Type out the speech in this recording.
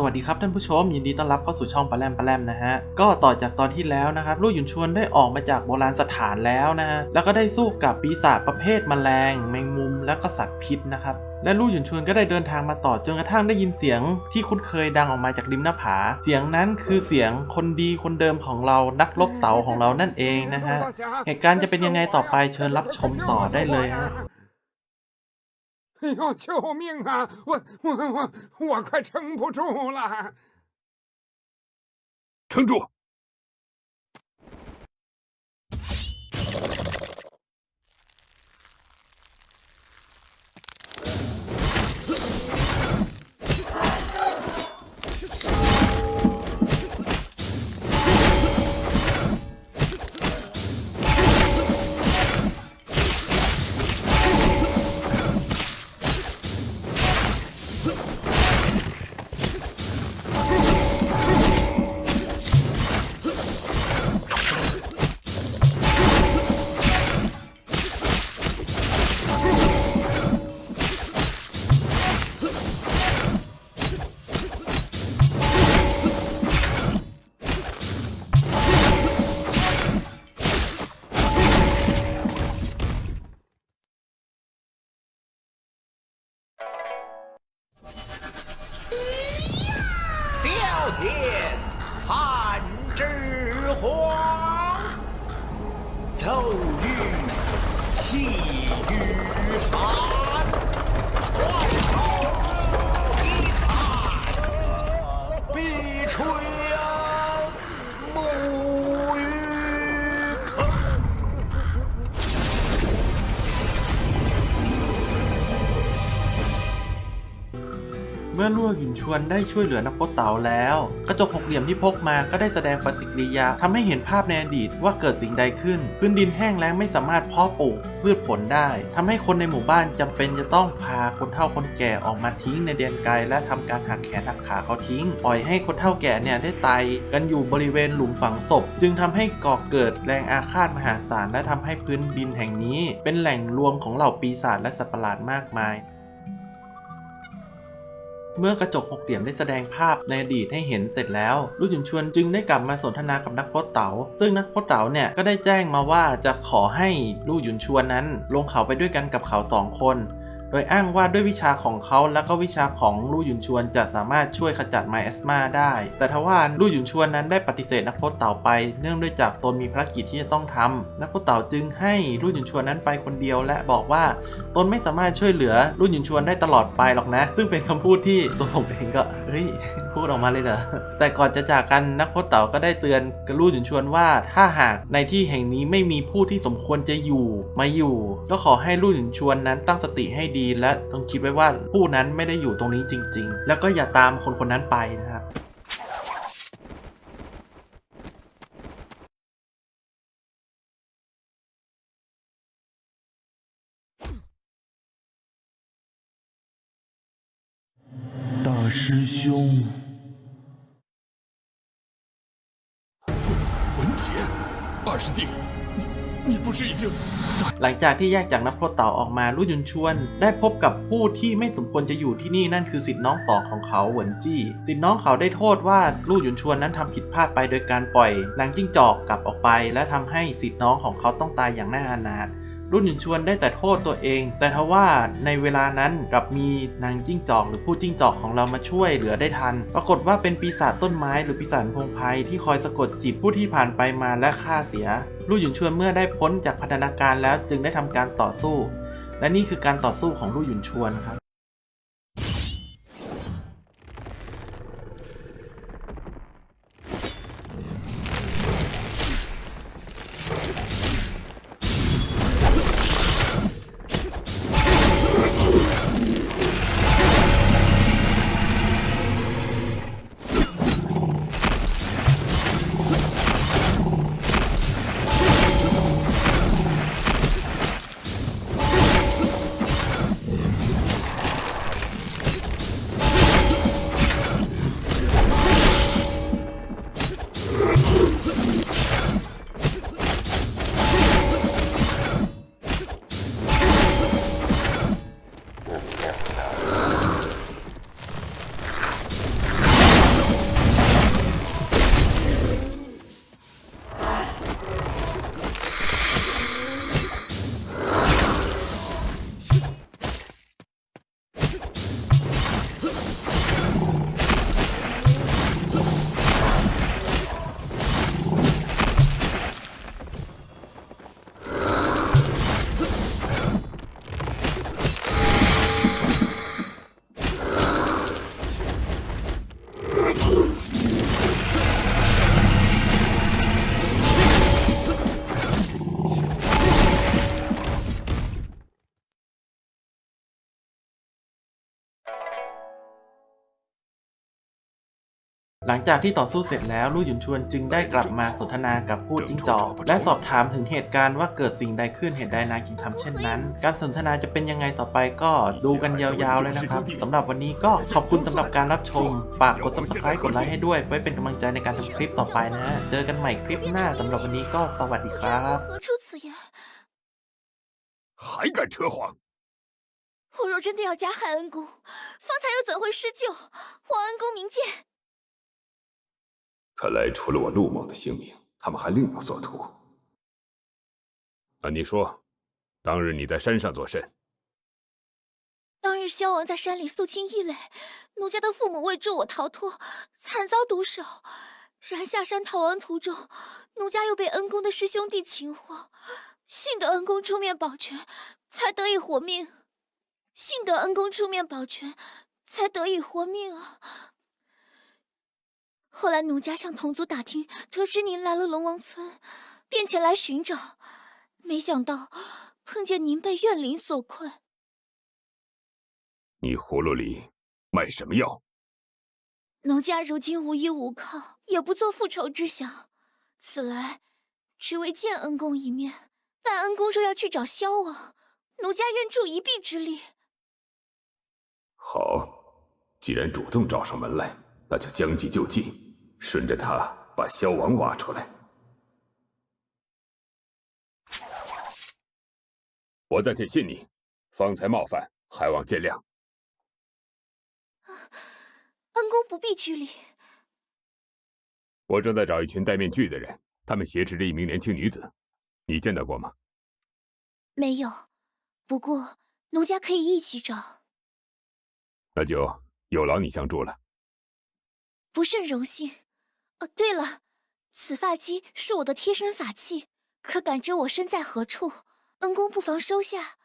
สวัสดีครับท่านผู้ชม ยินดีต้อนรับเข้าสู่ช่องปลาแรมปลาแรมนะฮะก็ต่อจากตอนที่แล้วนะครับลู่หยุนชวนได้ออกมาจากโบราณสถานแล้วนะฮะแล้วก็ได้สู้กับปีศาจประเภทแมลง แมงมุมและก็สัตว์พิษนะครับและลู่หยุนชวนก็ได้เดินทางมาต่อจนกระทั่งได้ยินเสียงที่คุ้นเคยดังออกมาจากริมหน้าผา เสียงนั้นคือเสียงคนดีคนเดิมของเรานักรบเต่าของเรานั่นเองนะฮะเหตุการณ์จะเป็นยังไงต่อไปเชิญรับชมต่อได้เลยฮะ 哎呦，救命啊！我我我我快撑不住了！撑住！天汉之皇，奏玉气于山，万草一彩，碧垂 อลู่หยินชวนได้ช่วยเหลือนักพจน์เต๋าแล้ว กระจกหกเหลี่ยมที่พกมาก็ได้แสดงปฏิกิริยาทำให้เห็นภาพในอดีตว่าเกิดสิ่งใดขึ้น พื้นดินแห้งแล้งไม่สามารถเพาะปลูกพืชผลได้ทำให้คนในหมู่บ้านจำเป็นจะต้องพาคนเฒ่าคนแก่ออกมาทิ้งในแดนไกลและทำการหักแขนหักขาเขาทิ้ง ปล่อยให้คนเฒ่าแก่เนี่ยได้ตายกันอยู่บริเวณหลุมฝังศพ จึงทำให้ก่อเกิดแรงอาฆาตมหาศาลและทำให้พื้นดินแห่งนี้ เป็นแหล่งรวมของเหล่าปีศาจและสัตว์ประหลาดมากมาย เมื่อกระจกหกเหลี่ยมได้แสดงภาพในอดีตให้เห็นเสร็จแล้วลู่หยุนชวนจึงได้กลับมาสนทนากับนักพจน์เต๋าซึ่งนักพจน์เต๋าเนี่ยก็ได้แจ้งมาว่าจะขอให้ลู่หยุนชวนนั้น ลงเขาไปด้วยกันกับเขาสองคน โดยอ้างว่าด้วยวิชาของเขาและก็วิชาของลู่หยุนชวนจะสามารถช่วยขจัดไมแอสมาได้ แต่ทว่าลู่หยุนชวนนั้นได้ปฏิเสธนักพจน์เต่าไป เนื่องด้วยจากตนมีภารกิจที่จะต้องทำนักพจน์เต่าจึงให้ลู่หยุนชวนนั้นไปคนเดียวและบอกว่าตนไม่สามารถช่วยเหลือลู่หยุนชวนได้ตลอดไปหรอกนะ ซึ่งเป็นคำพูดที่ตัวผมเองก็ เฮ้ย พูดออกมาเลยเหรอ แต่ก่อนจะจากกันนักพจน์เต่าก็ได้เตือนกระลู่หยุนชวนว่า ถ้าหากในที่แห่งนี้ไม่มีผู้ที่สมควรจะอยู่มาอยู่ ก็ขอให้ลู่หยุนชวนนั้นตั้งสติให้ดีและต้องคิดไว้ว่าผู้นั้นไม่ได้อยู่ตรงนี้จริง ๆ แล้วก็อย่าตามคนคนนั้นไปนะครับ 大师兄，文杰，二师弟，你你不是已经？ หลังจากที่แยกจากนักพรตเต่าออกมาลู่หยุนชวน ได้พบกับผู้ที่ไม่สมควรจะอยู่ที่นี่นั่นคือสิทธิ์น้องสองของเขาเหวินจี้สิทธิ์น้องเขาได้โทษว่าลู่หยุนชวนนั้นทำผิดพลาดไปโดยการปล่อยนางจิ้งจอกกลับออกไป และทำให้สิทธิ์น้องของเขาต้องตายอย่างน่าอนาถ รุ่นหยุนชวนได้แต่โทษตัวเอง แต่ทว่าในเวลานั้นกลับมีนางจิ้งจอก หรือผู้จิ้งจอกของเรามาช่วยเหลือได้ทัน ปรากฏว่าเป็นปีศาจต้นไม้หรือปีศาจพงไพที่คอยสะกดจิตผู้ที่ผ่านไปมาและฆ่าเสีย รุ่นหยุนชวนเมื่อได้พ้นจากพันธนาการแล้วจึงได้ทำการต่อสู้ และนี่คือการต่อสู้ของรุ่นหยุนชวนครับ หลังจากที่ต่อสู้เสร็จแล้วลู่หยุนชวนจึงได้กลับมาสนทนากับผู้จิ้งจอกและสอบถามถึงเหตุการณ์ว่าเกิดสิ่งใดขึ้นเหตุใดนางจึงทำเช่นนั้น การสนทนาจะเป็นยังไงต่อไปก็ดูกันยาวๆเลยนะครับสำหรับวันนี้ก็ขอบคุณสำหรับการรับชมฝากกด subscribe กดไลค์ให้ด้วยไว้เป็นกำลังใจในการทำคลิปต่อไปนะ เจอกันใหม่คลิปหน้าสำหรับวันนี้ก็สวัสดีค 这 รับ 何出此言？还敢扯谎？我若真的要加害恩公，方才又怎会施救？望恩公明鉴。 看来除了我陆某的性命，他们还另有所图。那你说，当日你在山上做甚？当日萧王在山里肃清异类，奴家的父母为助我逃脱，惨遭毒手。然下山逃亡途中，奴家又被恩公的师兄弟擒获，幸得恩公出面保全，才得以活命。幸得恩公出面保全，才得以活命啊！后来奴家向同族打听，得知您来了龙王村，便前来寻找，没想到碰见您被怨灵所困。你葫芦里卖什么药？奴家如今无依无靠，也不做复仇之想，此来只为见恩公一面。但恩公说要去找萧王，奴家愿助一臂之力。好，既然主动找上门来，那就将计就计，顺着他把萧王挖出来。我暂且信你，方才冒犯，还望见谅。恩公不必拘礼。我正在找一群戴面具的人，他们挟持着一名年轻女子，你见到过吗？没有，不过奴家可以一起找，那就有劳你相助了。不甚荣幸。哦，对了，此发髻是我的贴身法器，可感知我身在何处。恩公不妨收下，